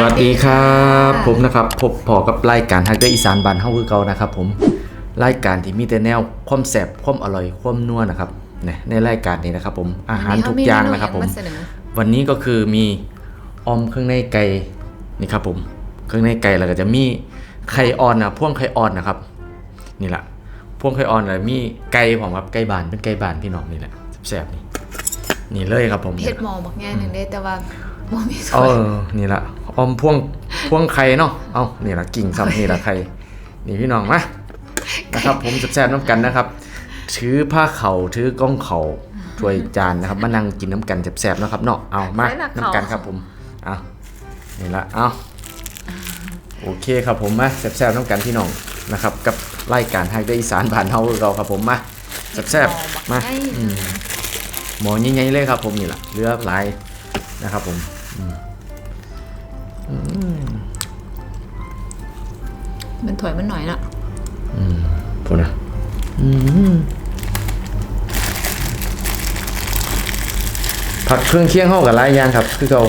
สวัสดีครับผมนะครับพบพอกับรายการฮักเกอร์อีสานบ้านเฮาคือเก่านะครับผมรายการที่มีแต่แนวความแซ่บความอร่อยความนัวนะครับเนี่ยในรายการนี้นะครับผมอาหารทุกอย่างนะครับผมวันนี้เฮาเสนอวันนี้ก็คือมีออมเครื่องในไก่นี่ครับผมเครื่องในไก่แล้วก็จะมีไข่อ่อนนะพ่วงไข่อ่อนนะครับ นี่แหละพ่วงไข่อ่อนแล้วมีไก่ผมครับไก่บานเป็นไก่บานพี่น้องนี่แหละแซ่บๆนี่นี่เลยครับผมเพชรหมอบักแง่หนึ่งได้แต่ว่าบ่มีสเอวยอนี่ละ อมพ่วงพ่วงไข่เนาะ เอานี่ละกิ่งซ้ำนี่ละไข่ นี่พี่น้องมานะครับ ผมแซ่บๆน้ำกันนะครับ ถือผ้าเข่าถือกล้องเข่าถ้วยจานนะครับ มานั่งกินน้ำกันแซ่บๆนะครับเนาะ เอามาน้ำกันครับผม เอานี่ละเอาโอเคครับผมมาแซ่บๆน้ำกันพี่น้องนะครับ กับรายการไฮเดออีสานบ้านเฮาเราครับผมมาแซ่บๆมาไอ้อืมหมอใหญ่ๆเลยครับผมนี่แหละเรือหลายนะครับผม มันถอยมันหน่อยละพูดนะผักเครื่องเคียงเข้ากับหลายอย่างครับ คือเขา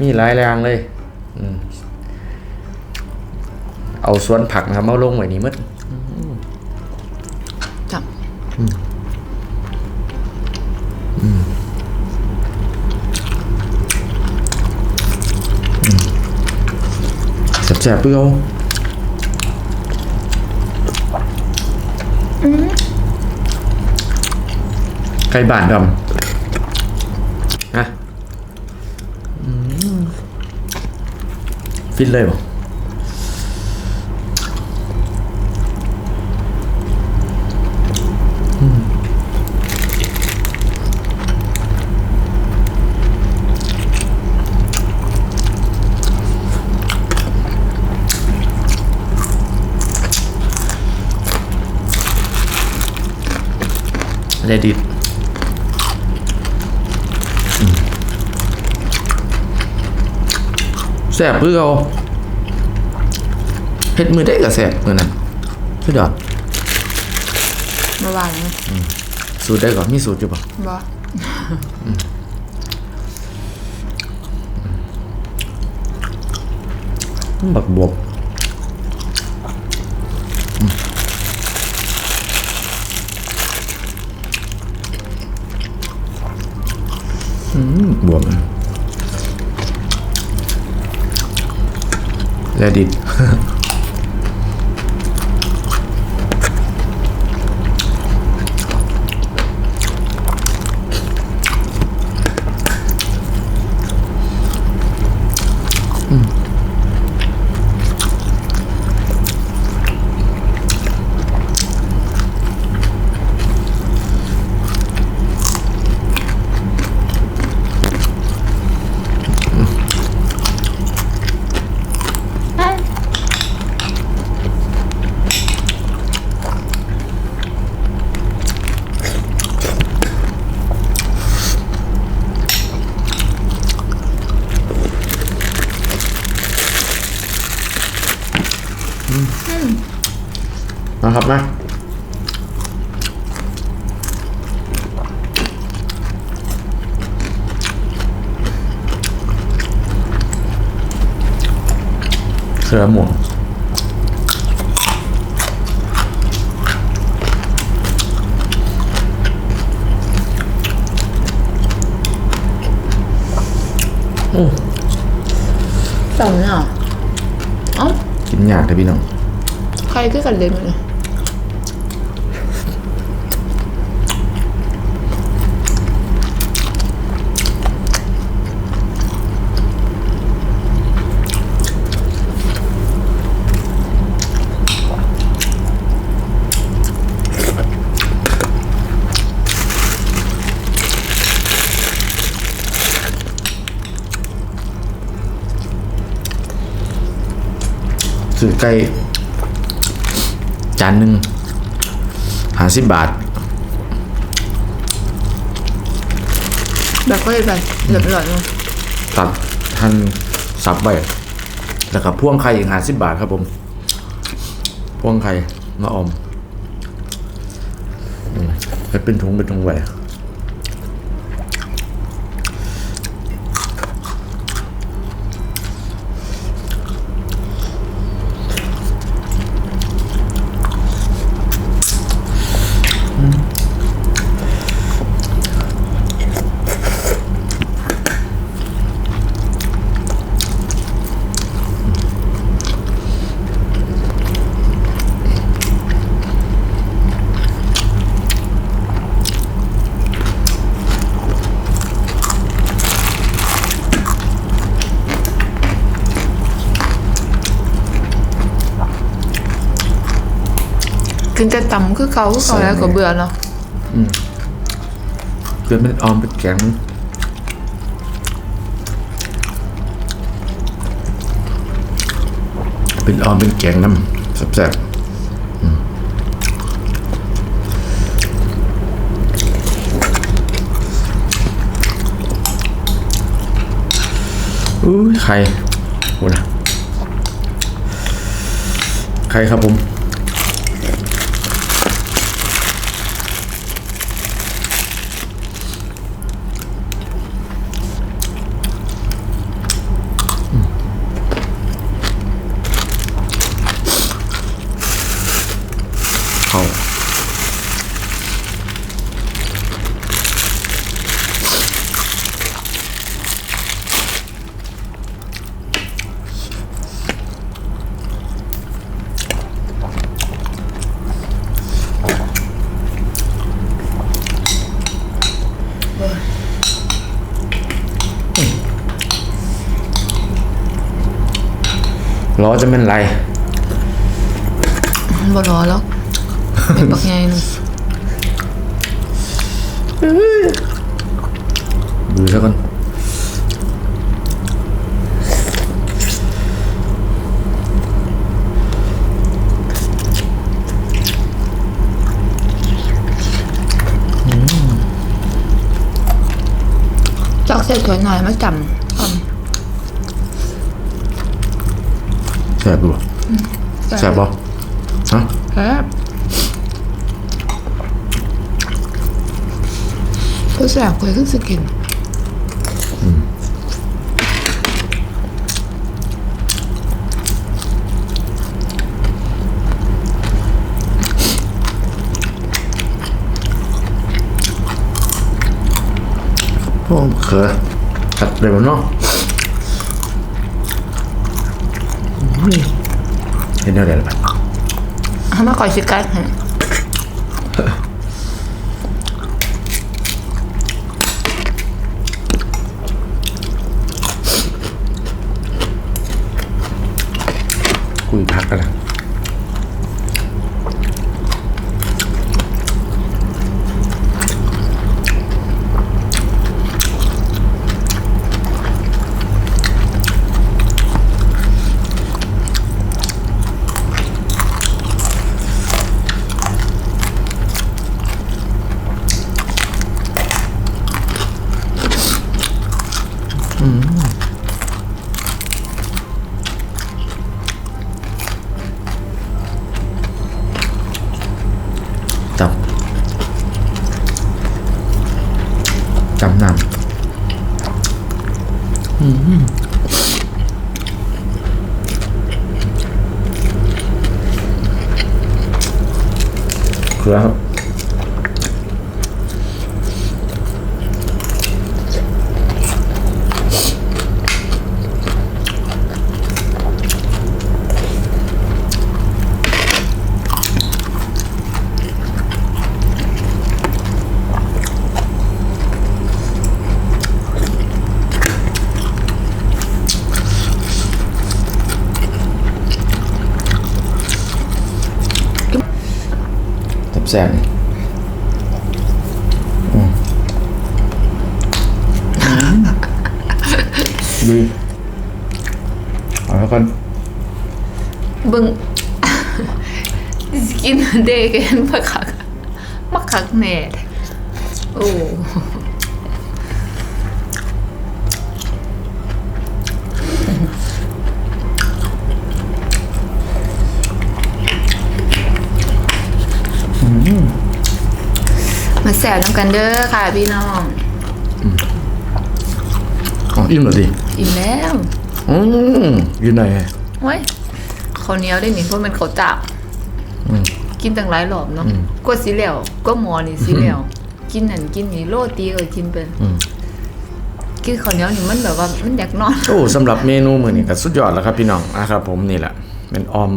มีหลายอย่างเลยอืมเอาสวนผักนะครับมาลงไว้นี่หมด แซ่บเปรี้ยวไก่บานดำอืมฟินเลยบ่เลดิตแสบเพื่อเอาเฮ็ดมือได้กับแสบมือนั้นสุดยอดเมื่อวานนี้สูตรได้ก่อนมีสูตรอยู่ป่ะบ่บักบวบ บวมแลดิดอืมครับนะเสือหมวกโอ้สองเนี่ยเหรอเอ้ากินยากเลยพี่น้อง ใครคือกันเลยมันเลย ซื้อไก่จานหนึ่งห้าสิบบาท แบบก็เลยแบบเหลือหลอยมั้งตัดทันสับไปแล้วก็พ่วงไข่อีกห้าสิบบาทครับผม พ่วงไข่มาออมอืมให้เป็นถุงเป็นถุงไว้ กินแต่ตำคือเก่าคือเก่าแล้วก็เบื่อเนาะเกิดเป็นออมเป็นแกงมั้งเป็นออมเป็นแกงน้ำแซ่บๆอืมอุ้ยไข่โอ้นะไข่ครับผม ล้อจะเป็นไรบ่รอแล้วเป็นบักใหญ่หนึงดูซะก่อนจักเส้นถอยหน่อยมาจำอืม แซ่บดูแซ่บบ่ฮะแซ่บผู้แซ่บเคยขึ้นสกินโอ้เขือตัดเลยมันเนาะ อุ้ยเห็นได้เลยปะเอามาคอยสิกัดให้คุยพักกันละจับจำนำ ค แซ่บๆนี่อืมดีเอาแล้วกันเบิ่งสิกินเด็กกันมาคักมาคักแน่แท้โอ้ มาแซวน้ำกันเด้อค่ะพี่น้องอ๋ออิ่มเหรอดิอิ่มแล้วอืมอยืนไหนเว้ยข้าวเหนียวได้นี่เพราะมันเขาวจับอืม กินตั้งหลายรอบเนาะอืม ก็สิแล้วก็หมอนี่สิแล้วกินนั่นกินนี่โรตีก็กินเป็นอืมกินข้าวเหนียวนี่มันแบบว่ามันอยากนอน โอ้สำหรับเมนูมือนี่ก็สุดยอดแล้วครับพี่น้องนะครับ ผมนี่แหละเป็นออม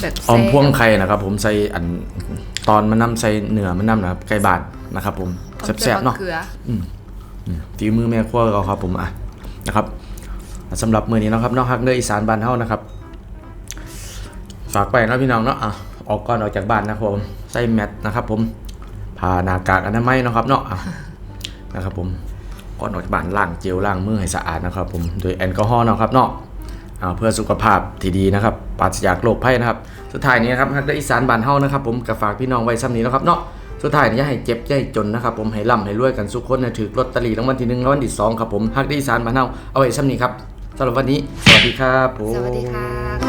แบบออมแซ่บพ่วงไข่นะครับผมใส่อันตอนมันนำใส่เนื้อมันนำนะครับไก่บาด นะครับผมแซ่บๆเนาะเกลือฝีมือแม่ครัวเราครับผมอะนะครับสำหรับมือนี้เนาะครับนอกฮักเนื้ออีสานบ้านเฮานะครับ ฝากไปเนาะพี่น้องเนาะอะออกก่อนออกจากบ้านนะครับผมใส่แมสนะครับ ผมผ่าหน้ากากอนามัยเนาะครับเนาะอะนะครับ ผมก่อนออกจากบ้านล้างเจลล้างมือให้สะอาดนะครับ ผมโดยแอลกอฮอล์เนาะครับเนาะอ่าเพื่อสุขภาพที่ดีนะครับปราศจากโรคภัยนะครับ สุดท้ายนี้นะครับฮักได้อีสานบ้านเฮานะครับ ผมกับฝากพี่น้องไว้ซ้ำนี้นะครับเนาะ สุดท้ายนี้อย่าให้เจ็บอย่าให้จนนะครับผมให้ร่ำให้รวยกันสุขคนนะถือลอตเตอรี่รางวัลที่หนึ่งรางวัลที่สองครับผมฮักด้อีสานบ้านเฮาเอาไว้ซ้ำนี้ครับสำหรับวันนี้ สวัสดีครับผมสวัสดีค่ะ